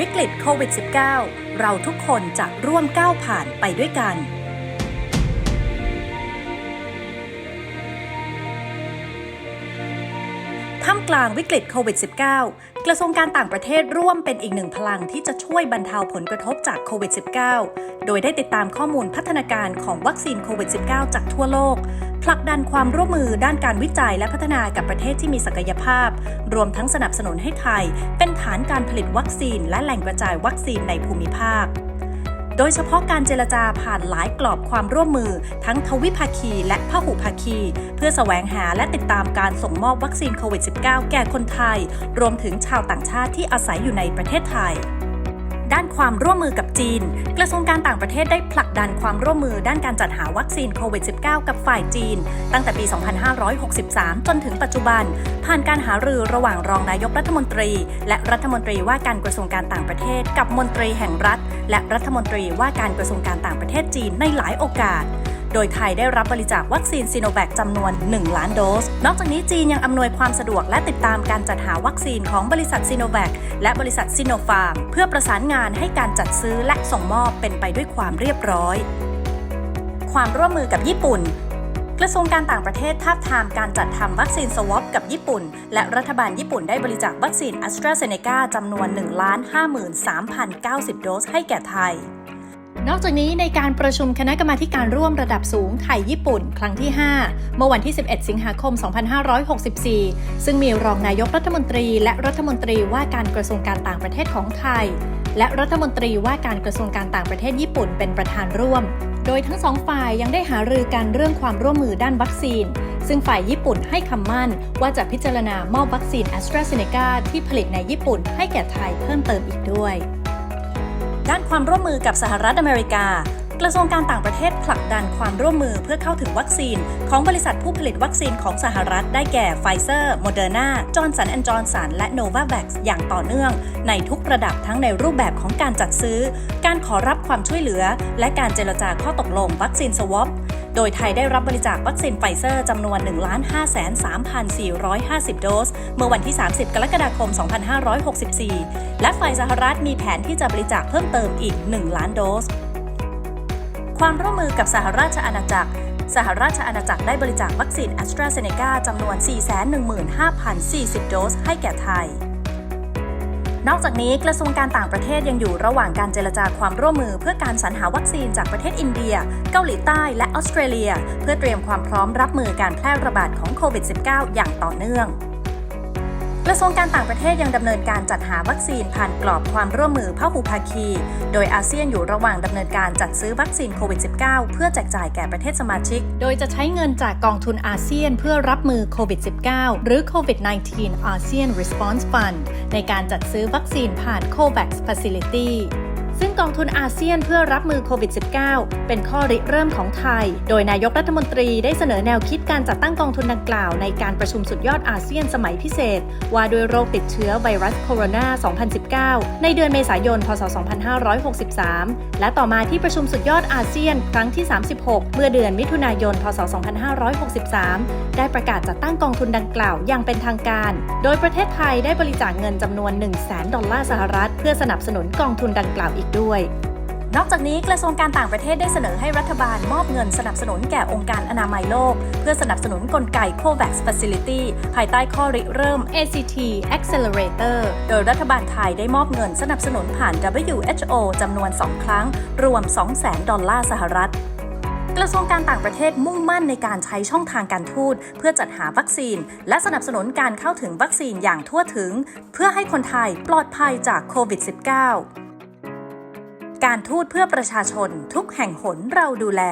วิกฤตโควิด -19 เราทุกคนจะร่วมก้าวผ่านไปด้วยกัน ท่ามกลางวิกฤตโควิด -19 กระทรวงการต่างประเทศร่วมเป็นอีกหนึ่งพลังที่จะช่วยบรรเทาผลกระทบจากโควิด -19 โดยได้ติดตามข้อมูลพัฒนาการของวัคซีนโควิด -19 จากทั่วโลก ผลักดันความร่วมมือด้านการวิจัยและพัฒนากับประเทศที่มีศักยภาพ รวมทั้งสนับสนุนให้ไทย เป็นฐานการผลิตวัคซีน และแหล่งกระจายวัคซีนในภูมิภาค โดยเฉพาะการเจรจาผ่านหลายกรอบความร่วมมือ ทั้งทวิภาคีและพหุภาคี เพื่อแสวงหาและติดตามการส่งมอบวัคซีนโควิด -19 แก่คนไทย รวมถึงชาวต่างชาติที่อาศัยอยู่ในประเทศไทย ด้านความร่วมมือกับจีน กระทรวงการต่างประเทศได้ผลักดันความร่วมมือด้านการจัดหาวัคซีนโควิด -19 กับฝ่ายจีน ตั้งแต่ปี 2563 จนถึงปัจจุบัน ผ่านการหารือระหว่างรองนายกรัฐมนตรี และรัฐมนตรีว่าการกระทรวงการต่างประเทศ กับมนตรีแห่งรัฐ และรัฐมนตรีว่าการกระทรวงการต่างประเทศจีนในหลายโอกาส โดยไทยได้รับบริจาควัคซีนซีโนแวคจำนวน 1 ล้านโดส นอกจากนี้จีนยังอำนวยความสะดวกและติดตามการจัดหาวัคซีนของบริษัทซีโนแวคและบริษัทซีโนฟาร์ม เพื่อประสานงานให้การจัดซื้อและส่งมอบเป็นไปด้วยความเรียบร้อย ความร่วมมือกับญี่ปุ่นกระทรวงการต่างประเทศทาบทามการจัดทำวัคซีนสวอปกับญี่ปุ่น และรัฐบาลญี่ปุ่นได้บริจาควัคซีน a s t r a z เซ e c a จำนวน 1 53,090 โดสให้แก่ไทย นอกจากนี้ในการประชุมคณะกรรมาการร่วมระดับสูงไทยญี่ปุ่น ครั้งที่ 5 เมื่อวันที่ 11 สิงหาคม 2564 ซึ่งมีรองนายกรัฐมนตรี และรัฐมนตรีว่าการกระทรวงการต่างประเทศของไทย และรัฐมนตรีว่าการกระทรวงการต่างประเทศญี่ปุ่นเป็นประธานร่วม โดยทั้งสองฝ่ายยังได้หารือกันเรื่องความร่วมมือด้านวัคซีน ซึ่งฝ่ายญี่ปุ่นให้คำมั่น ว่าจะพิจารณามอบวัคซีน a s t r a z เซ e c a ที่ผลิตในญี่ปุ่นให้แก่ไทยเพิ่มเติมอีกด้วย ด้านความร่วมมือกับสหรัฐอเมริกา กระทรวงการต่างประเทศผลักดันความร่วมมือเพื่อเข้าถึงวัคซีน ของบริษัทผู้ผลิตวัคซีนของสหรัฐได้แก่ไฟเซอร์โมเดอร์นาจอร์นสันแอนด์จอร์นสันและโนวาแ x อย่างต่อเนื่อง ในทุกระดับทั้งในรูปแบบของการจัดซื้อ การขอรับความช่วยเหลือ และการเจรจาข้อตกลงวัคซีนสวอปโดยไทยได้รับบริจาควัคซีนไฟเซอร์จำนวน 1 5 3 4 5 0 โดส เมื่อวันที่ 30 กรกฎาคม 2564 และฝ่ายสหรัฐมีแผนที่จะบริจาคเพิ่มเติมอีก 1 ล้านโดส ความร่วมมือกับสหราชอาณาจักร สหราชอาณาจักรได้บริจาควัคซีน a s t r a z เซ e c a จำนวน 415,040 โดสให้แก่ไทย นอกจากนี้กระทรวงการต่างประเทศยังอยู่ระหว่างการเจรจาความร่วมมือเพื่อการสรรหาวัคซีนจากประเทศอินเดีย เกาหลีใต้และออสเตรเลีย เพื่อเตรียมความพร้อมรับมือการแพร่ระบาดของโควิด -19 อย่างต่อเนื่อง กระทรวงการต่างประเทศยังดำเนินการจัดหาวัคซีนผ่านกรอบความร่วมมือพหุภาคี โดยอาเซียนอยู่ระหว่างดำเนินการจัดซื้อวัคซีนโควิด -19 เพื่อแจกจ่ายแก่ประเทศสมาชิก โดยจะใช้เงินจากกองทุนอาเซียนเพื่อรับมือโควิด -19 หรือ COVID-19 ASEAN Response Fund ในการจัดซื้อวัคซีนผ่าน COVAX Facility ซึ่งกองทุนอาเซียนเพื่อรับมือโควิด -19 เป็นข้อริเริ่มของไทย โดยนายกรัฐมนตรีได้เสนอแนวคิดการจัดตั้งกองทุนดังกล่าวในการประชุมสุดยอดอาเซียนสมัยพิเศษ ว่าด้วยโรคติดเชื้อไวรัสโคโรนา 2019 ในเดือนเมษายน พศ 2563 และต่อมาที่ประชุมสุดยอดอาเซียน ครั้งที่ 36 เมื่อเดือนมิถุนายน พศ 2563 ได้ประกาศจัดตั้งกองทุนดังกล่าวอย่างเป็นทางการ โดยประเทศไทยได้บริจาคเงินจำนวน 1 0 0 0 0แดอลลาร์สหรัฐ เพื่อสนับสนุนกองทุนดังกล่าวอีกด้วย นอกจากนี้กระทรวงการต่างประเทศได้เสนอให้รัฐบาลมอบเงินสนับสนุนแก่องค์การอนามัยโลก เพื่อสนับสนุนกลไก COVAX Facility ภายใต้ข้อริเริ่ม ACT Accelerator โดยรัฐบาลไทยได้มอบเงินสนับสนุนผ่าน WHO จำนวน 2 ครั้ง รวม 200,000 ดอลลาร์สหรัฐกระทรวงการต่างประเทศมุ่งมั่นในการใช้ช่องทางการทูตเพื่อจัดหาวัคซีน และสนับสนุนการเข้าถึงวัคซีนอย่างทั่วถึง เพื่อให้คนไทยปลอดภัยจากโควิด -19 การทูตเพื่อประชาชนทุกแห่งหนเราดูแล